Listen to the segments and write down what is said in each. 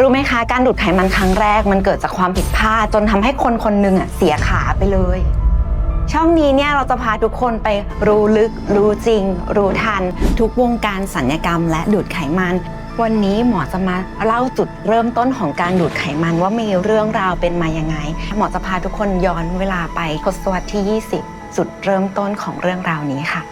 รู้ไหมคะการดูดไขมันครั้งแรกมันเกิดจากความผิดพลาดจนทำให้คนคนหนึ่งอะเสียขาไปเลย ช่องนี้เนี่ยเราจะพาทุกคนไปรู้ลึก รู้จริง รู้ทัน ทุกวงการสัญญกรรม และดูดไขมัน วันนี้หมอจะมาเล่าจุดเริ่มต้นของการดูดไขมันว่ามีเรื่องราวเป็นมายังไง หมอจะพาทุกคนย้อนเวลาไปทศวรรษที่ 20 จุดเริ่มต้นของเรื่องราวนี้ค่ะ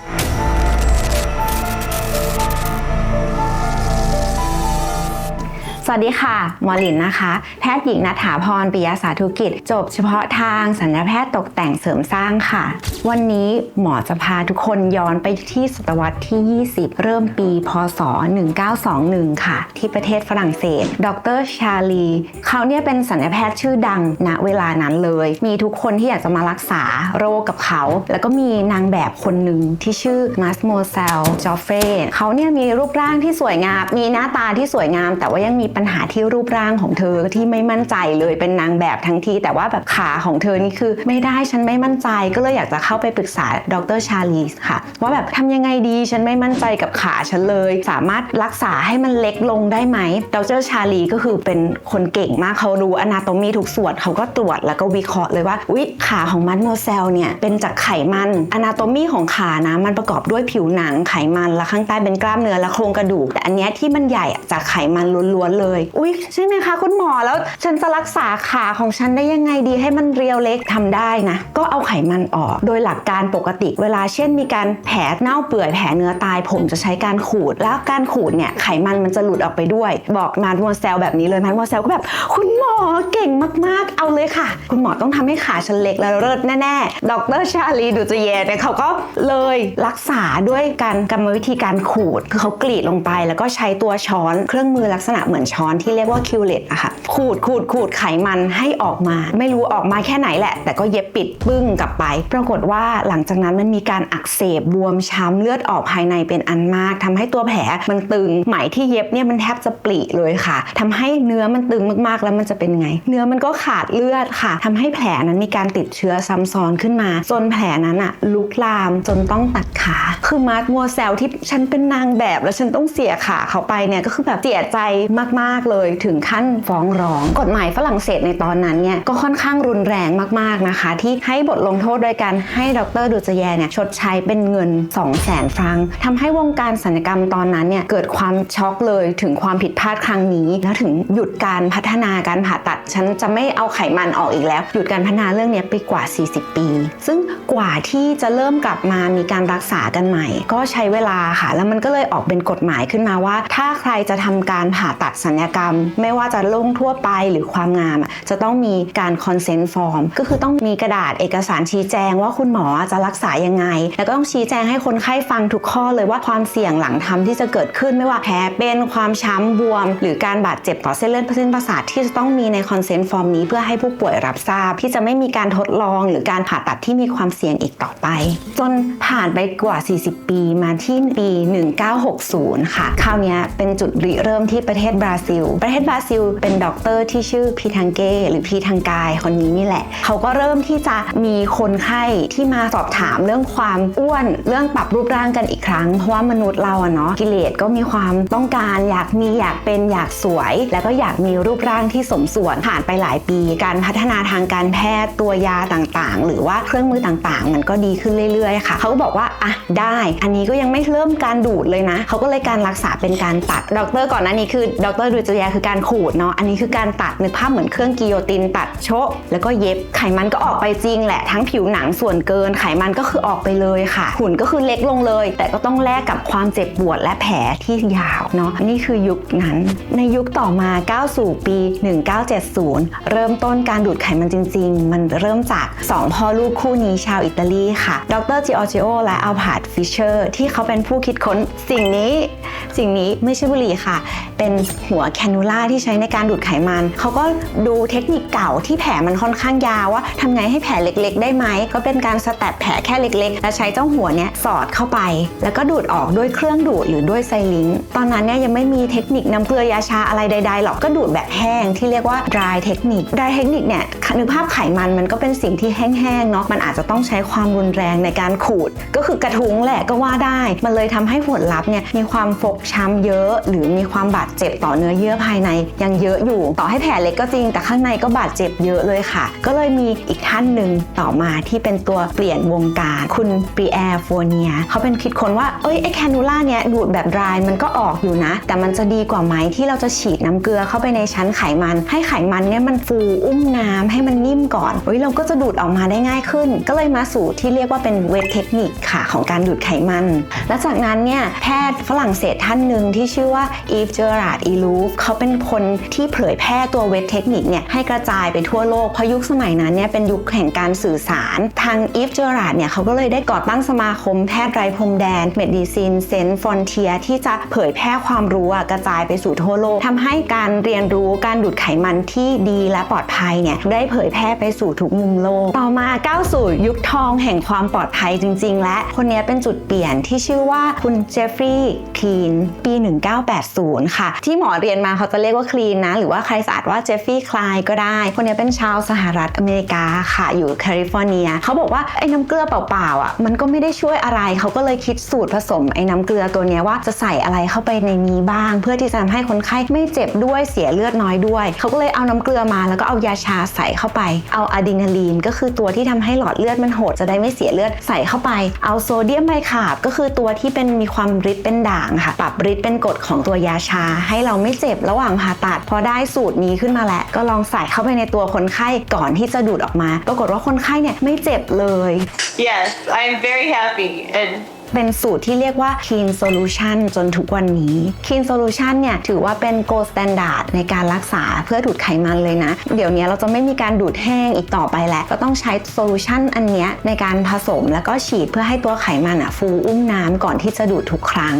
สวัสดีค่ะหมอหลินนะคะ แพทย์หญิงนัฐาพรปิยสาธุกิจ จบเฉพาะทางสัญญาแพทย์ตกแต่งเสริมสร้างค่ะ วันนี้หมอจะพาทุกคนย้อนไปที่ศตวรรษที่ 20 เริ่มปี พศ 1921 ค่ะ ที่ประเทศฝรั่งเศส ดรชาลี เขาเนี่ยเป็นสัญญาแพทย์ชื่อดังณเวลานั้นเลย มีทุกคนที่อยากจะมารักษาโรคกับเขา แล้วก็มีนางแบบคนหนึ่งที่ชื่อมาสโมเซลจอฟเฟรเขาเนี่ยมีรูปร่างที่สวยงาม มีหน้าตาที่สวยงาม แต่ว่ายังมีปัญหาที่รูปร่างของเธอที่ไม่มั่นใจเลยเป็นนางแบบทั้งที แต่ว่าแบบขาของเธอนี่คือ ไม่ได้ฉันไม่มั่นใจก็เลยอยากจะเข้าไปปรึกษาดรชาลีสค่ะ ว่าแบบทำยังไงดีฉันไม่มั่นใจกับขาฉันเลย สามารถรักษาให้มันเล็กลงได้ไหมดรชาลีก็คือเป็นคนเก่งมากเขารู้อนาโตมีทุกส่วนเขาก็ตรวจแล้วก็วิเคราะห์เลยว่าอุ๊ยขาของมัดโมเซลเนี่ยเป็นจากไขมันอนาโตมีของขานะมันประกอบด้วยผิวหนังไขมันและข้างใต้เป็นกล้ามเนื้อและโครงกระดูก แต่อันนี้ที่มันใหญ่จากไขมันล้วนๆเลยอุ๊ย ใช่ไหมคะคุณหมอแล้วฉันจะรักษาขาของฉันได้ยังไงดีให้มันเรียวเล็กทำได้นะ ก็เอาไขมันออก โดยหลักการปกติเวลาเช่นมีการแผลเน่าเปื่อยแผลเนื้อตาย ผมจะใช้การขูด แล้วการขูดเนี่ยไขมันมันจะหลุดออกไปด้วย บอกมาดมัวเซลแบบนี้เลยมาดมัวเซลก็แบบ คุณหมอเก่งมากๆ เอาเลยค่ะ คุณหมอต้องทำให้ขาฉันเล็กและเลิศแน่ๆ ดรชาลีดูจเยเนี่ยเขาก็เลยรักษาด้วยการกรรมวิธีการขูดคือเขากรีดลงไป แล้วก็ใช้ตัวช้อนเครื่องมือลักษณะเหมือนช้อนที่เรียกว่าคิวเลตอะค่ะขูดขูดขูดไขมันให้ออกมา ไม่รู้ออกมาแค่ไหนแหละ แต่ก็เย็บปิดปึ้งกลับไป ปรากฏว่าหลังจากนั้นมันมีการอักเสบบวมช้ำเลือดออกภายในเป็นอันมากทำให้ตัวแผลมันตึงไหมที่เย็บเนี่ยมันแทบจะปริเลยค่ะทำให้เนื้อมันตึงมากๆแล้วมันจะเป็นไง เนื้อมันก็ขาดเลือดค่ะทำให้แผลนั้นมีการติดเชื้อซ้ำซ้อนขึ้นมาจนแผลนั้นอะลุกลามจนต้องตัดขาคือมาร์คมัวเซลที่ฉันเป็นนางแบบแล้วฉันต้องเสียขาเขาไปเนี่ยก็คือแบบเสียใจมากๆเลยถึงขั้นฟ้องร้อง กฎหมายฝรั่งเศสในตอนนั้นเนี่ยก็ค่อนข้างรุนแรงมากๆนะคะ ที่ให้บทลงโทษโดยการให้ดรดูจแยเนี่ยชดใช้เป็นเงิน 2 0 0แสนฟรังก์ทำให้วงการศัลยกรรมตอนนั้นเนี่ยเกิดความช็อกเลยถึงความผิดพลาดครั้งนี้ แล้วถึงหยุดการพัฒนาการผ่าตัด ฉันจะไม่เอาไขมันออกอีกแล้ว หยุดการพัฒนาเรื่องนี้ไปกว่า 40 ปี ซึ่งกว่าที่จะเริ่มกลับมามีการรักษากันใหม่ ก็ใช้เวลาค่ะ แล้วมันก็เลยออกเป็นกฎหมายขึ้นมาว่า ถ้าใครจะทำการผ่าตัดศัลยกรรม ไม่ว่าจะโล่งทั่วไปหรือความงามจะต้องมีการ consent form ก็คือต้องมีกระดาษเอกสารชี้แจงว่าคุณหมอจะรักษายังไง แล้วก็ต้องชี้แจงให้คนไข้ฟังทุกข้อเลยว่าความเสี่ยงหลังทำที่จะเกิดขึ้นไม่ว่าแผลเป็นความช้ำบวม หรือการบาดเจ็บต่อเส้นเลือดเส้นประสาทที่จะต้องมีใน consent form นี้เพื่อให้ผู้ป่วยรับทราบ ที่จะไม่มีการทดลอง หรือการผ่าตัดที่มีความเสี่ยงอีกต่อไป จนผ่านไปกว่า 40 ปีมาที่ปี 1960 ค่ะ คราวนี้เป็นจุดริเริ่มที่ประเทศบราซิล ประเทศบราซิล เป็นด็อกเตอร์ที่ชื่อพีทังเกหรือพีทังกายคนนี้นี่แหละ เขาก็เริ่มที่จะมีคนไข้ที่มาสอบถามเรื่องความอ้วน เรื่องปรับรูปร่างกันอีกครั้ง เพราะว่ามนุษย์เราอะเนาะกิเลสก็มีความต้องการอยากมีอยากเป็นอยากสวย แล้วก็อยากมีรูปร่างที่สมส่วนผ่านไปหลายปี การพัฒนาทางการแพทย์ตัวยาต่างๆ หรือว่าเครื่องมือต่างๆ มันก็ดีขึ้นเรื่อยๆค่ะ เขาก็บอกว่าอะได้ อันนี้ก็ยังไม่เริ่มการดูดเลยนะ เขาก็เลยการรักษาเป็นการตัดดอกเตอร์ก่อนหน้านี้คือดอกเตอร์ดูจยาคือการขูดเนาะ อันนี้คือการตัดนึกภาพเหมือนเครื่องกิโยตินตัดโชะแล้วก็เย็บ ไขมันก็ออกไปจริงแหละ ทั้งผิวหนังส่วนเกิน ไขมันก็คือออกไปเลยค่ะ หุ่นก็คือเล็กลงเลย แต่ก็ต้องแลกกับความเจ็บปวดและแผลที่ยาวเนาะ นี่คือยุคนั้น ในยุคต่อมาก้าวสู่ปี 1970 เริ่มต้นการดูดไขมันจริง ๆ มันเริ่มจาก 2 พ่อลูกคู่นี้ชาวอิตาลีค่ะ ดรจิออจิโอและอัลพาร์ดฟิชเชอร์ ที่เขาเป็นผู้คิดค้นสิ่งนี้ สิ่งนี้ไม่ใช่บุหรี่ค่ะ เป็นหัวแคนูล่าที่ใช้ในการดูดไขมัน เขาก็ดูเทคนิคเก่าที่แผลมันค่อนข้างยาวว่าทำไงให้แผลเล็ก ๆ ได้ไหม ก็เป็นการสแตปแผลแค่เล็ก ๆ แล้วใช้เจ้าหัวเนี้ยสอดเข้าไป แล้วก็ดูดออกด้วยเครื่องดูดหรือด้วยไซลิงตอนนั้นเนี่ยยังไม่มีเทคนิคน้ำเกลือยาชาอะไรใด ๆ หรอกก็ดูดแบบแห้งที่เรียกว่า dry technique dry technique เนี่ยนึกภาพไขมันมันก็เป็นสิ่งที่แห้งๆเนาะมันอาจจะต้องใช้ความรุนแรงในการขูด ก็คือกระทุ้งแหละก็ว่าได้ มันเลยทำให้ผลลัพธ์เนี่ยมีความฟกช้ำเยอะ หรือมีความบาดเจ็บต่อเนื้อเยื่อภายในยังเยอะอยู่ ต่อให้แผลเล็กก็จริง แต่ข้างในก็บาดเจ็บเยอะเลยค่ะ ก็เลยมีอีกท่านหนึ่งต่อมาที่เป็นตัวเปลี่ยนวงการ คุณปรีแอร์โฟเนียเขาเป็นคิดค้นว่าเอ้ยไอแคนูล่าเนี่ยดูดแบบดรายมันก็ออกอยู่นะ แต่มันจะดีกว่าไหมที่เราจะฉีดน้ำเกลือเข้าไปในชั้นไขมัน ให้ไขมันเนี่ยมันฟูอุ้มน้ำให้มันนิ่มก่อนเฮ้ยเราก็จะดูดออกมาได้ง่ายขึ้น ก็เลยมาสู่ที่เรียกว่าเป็นเวทเทคนิคค่ะของการดูดไขมัน และจากนั้นเนี่ยแพทย์ฝรั่งเศสท่านหนึ่งที่ชื่อว่าอีฟเจอราร์ดอีลูฟเขาเป็นคนที่เผยแพร่ตัวเวทเทคนิคเนี่ยให้กระจายไปทั่วโลก เพราะยุคสมัยนั้นเนี่ยเป็นยุคแห่งการสื่อสาร ทางอีฟเจอราดเนี่ยเขาก็เลยได้ก่อตั้งสมาคมแพทย์ไร้พรมแดน Medicine Sans Frontier ที่จะเผยแพร่ความรู้อะกระจายไปสู่ทั่วโลกทำให้การเรียนรู้การดูดไขมันที่ดีและปลอดภัยเนี่ยได้เผยแพร่ไปสู่ทุกมุมโลก ต่อมาก้าวสู่ยุคทองแห่งความปลอดภัยจริง ๆ และคนนี้เป็นจุดเปลี่ยนที่ชื่อว่าคุณเจฟฟรีย์คลีนปี 1980 ค่ะ ที่หมอเรียนมาเขาจะเรียกว่าคลีนนะ หรือว่าใครสะอาดว่าเจฟฟี่คลายก็ได้ คนนี้เป็นชาวสหรัฐอเมริกาค่ะ อยู่แคลิฟอร์เนีย เขาบอกว่าไอ้น้ำเกลือเปล่าๆอะ มันก็ไม่ได้ช่วยอะไร เขาก็เลยคิดสูตรผสมไอ้น้ำเกลือตัวนี้ว่าจะใส่อะไรเข้าไปในนี้บ้าง เพื่อที่จะทำให้คนไข้ไม่เจ็บด้วยเสียเลือดน้อยด้วย เขาก็เลยเอาน้ำเกลือมาแล้วก็เอายาชาใส่เข้าไป เอาอะดรีนาลีนก็คือตัวที่ทำให้หลอดเลือดมันโหดจะได้ไม่เสียเลือดใส่เข้าไป เอาโซเดียมไบคาร์บก็คือตัวที่เป็นมีความฤทธิ์เป็นด่างค่ะ ปรับฤทธิ์เป็นกรดของตัวยาชาให้เราไม่เจ็บระหว่างผ่าตัดพอได้สูตรนี้ขึ้นมาแล้ว ก็ลองใส่เข้าไปในตัวคนไข้ก่อนที่จะดูดออกมา ปรากฏว่าคนไข้เนี่ยไม่เจ็บเลย Yes, I'm very happy. And เป็นสูตรที่เรียกว่า Clean Solution จนทุกวันนี้ Clean Solution เนี่ยถือว่าเป็น gold standard ในการรักษาเพื่อดูดไขมันเลยนะ เดี๋ยวนี้เราจะไม่มีการดูดแห้งอีกต่อไปแล้ว ก็ต้องใช้โซลูชันอันเนี้ยในการผสมแล้วก็ฉีดเพื่อให้ตัวไขมันอะฟูอุ้มน้ำก่อนที่จะดูดทุกครั้ง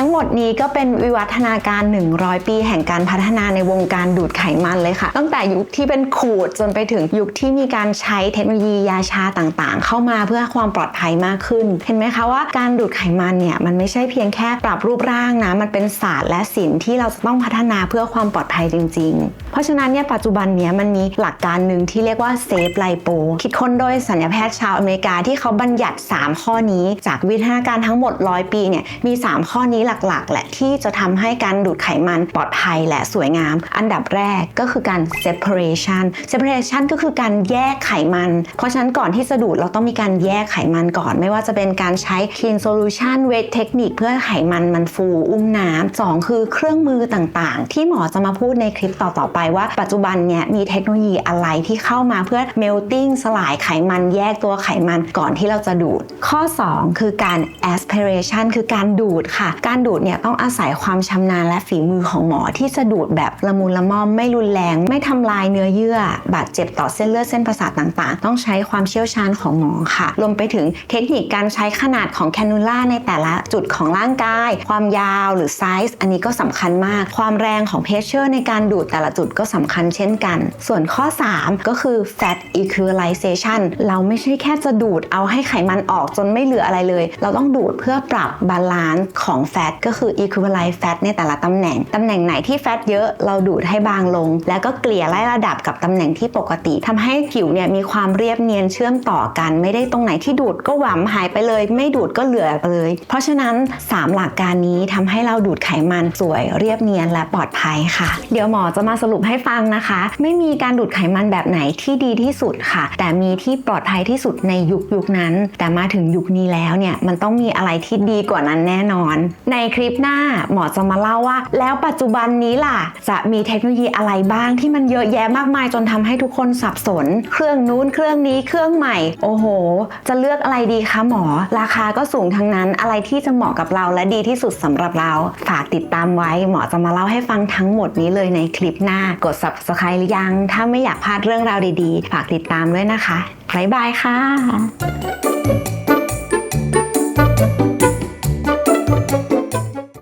ทั้งหมดนี้ก็เป็นวิวัฒนาการ 100 ปีแห่งการพัฒนาในวงการดูดไขมันเลยค่ะ ตั้งแต่ยุคที่เป็นขูดจนไปถึงยุคที่มีการใช้เทคโนโลยียาชาต่างๆ เข้ามาเพื่อความปลอดภัยมากขึ้น เห็นไหมคะว่าการดูดไขมันเนี่ยมันไม่ใช่เพียงแค่ปรับรูปร่างนะ มันเป็นศาสตร์และศิลป์ที่เราจะต้องพัฒนาเพื่อความปลอดภัยจริง ๆ เพราะฉะนั้นเนี่ยปัจจุบันเนี้ยมันมีหลักการหนึ่งที่เรียกว่าเซฟไลโปคิดค้นโดยสัญญาแพทย์ชาวอเมริกาที่เขาบัญญัติ 3 ข้อนี้ จากวิทยาการทั้งหมด 100 ปีเนี่ยมี 3 ข้อนี้หลักๆ แหละที่จะทำให้การดูดไขมันปลอดภัยและสวยงาม อันดับแรกก็คือการ separation separation ก็คือการแยกไขมัน เพราะฉะนั้นก่อนที่จะดูดเราต้องมีการแยกไขมันก่อน ไม่ว่าจะเป็นการใช้ clean solution weight technique เพื่อไขมันมันฟูอุ้มน้ำสองคือเครื่องมือต่างๆ ที่หมอจะมาพูดในคลิปต่อๆไปว่าปัจจุบันเนี่ยมีเทคโนโลยีอะไรที่เข้ามาเพื่อ melting สลายไขมันแยกตัวไขมันก่อนที่เราจะดูด ข้อ 2 คือการ aspiration คือการดูดค่ะ การดูดเนี่ยต้องอาศัยความชำนาญและฝีมือของหมอที่จะดูดแบบละมุนละม่อมไม่รุนแรง ไม่ทำลายเนื้อเยื่อบาดเจ็บต่อเส้นเลือดเส้นประสาทต่างๆ ต้องใช้ความเชี่ยวชาญของหมอค่ะ รวมไปถึงเทคนิคการใช้ขนาดของแคนูล่าในแต่ละจุดของร่างกาย ความยาวหรือไซส์อันนี้ก็สำคัญมาก ความแรงของเพชเชอร์ในการดูดแต่ละจุดก็สำคัญเช่นกัน ส่วนข้อ 3 ก็คือ fat equalization เราไม่ใช่แค่จะดูดเอาให้ไขมันออกจนไม่เหลืออะไรเลย เราต้องดูดเพื่อพื่อปรับบาลานซ์ของแฟตก็คือ equalize fat ในแต่ละตำแหน่ง ตำแหน่งไหนที่แฟตเยอะเราดูดให้บางลง แล้วก็เกลี่ยไล่ระดับกับตำแหน่งที่ปกติทำให้ผิวเนี่ยมีความเรียบเนียนเชื่อมต่อกัน ไม่ได้ตรงไหนที่ดูดก็หวำหายไปเลย ไม่ดูดก็เหลือไปเลย เพราะฉะนั้น 3 หลักการนี้ทำให้เราดูดไขมันสวยเรียบเนียนและปลอดภัยค่ะ เดี๋ยวหมอจะมาสรุปให้ฟังนะคะ ไม่มีการดูดไขมันแบบไหนที่ดีที่สุดค่ะ แต่มีที่ปลอดภัยที่สุดในยุคยุคนั้น แต่มาถึงยุคนี้แล้วเนี่ยมันต้องมีอะไรที่ดีกว่านั้นแน่นอน ในคลิปหน้าหมอจะมาเล่าว่า แล้วปัจจุบันนี้ล่ะ จะมีเทคโนโลยีอะไรบ้างที่มันเยอะแยะมากมายจนทำให้ทุกคนสับสน เครื่องนู้นเครื่องนี้เครื่องใหม่ โอ้โห จะเลือกอะไรดีคะหมอ ราคาก็สูงทั้งนั้นอะไรที่จะเหมาะกับเราและดีที่สุดสำหรับเรา ฝากติดตามไว้หมอจะมาเล่าให้ฟังทั้งหมดนี้เลยในคลิปหน้ากด subscribe หรือยัง ถ้าไม่อยากพลาดเรื่องราวดีๆ ฝากติดตามด้วยนะคะ บ๊ายบายค่ะ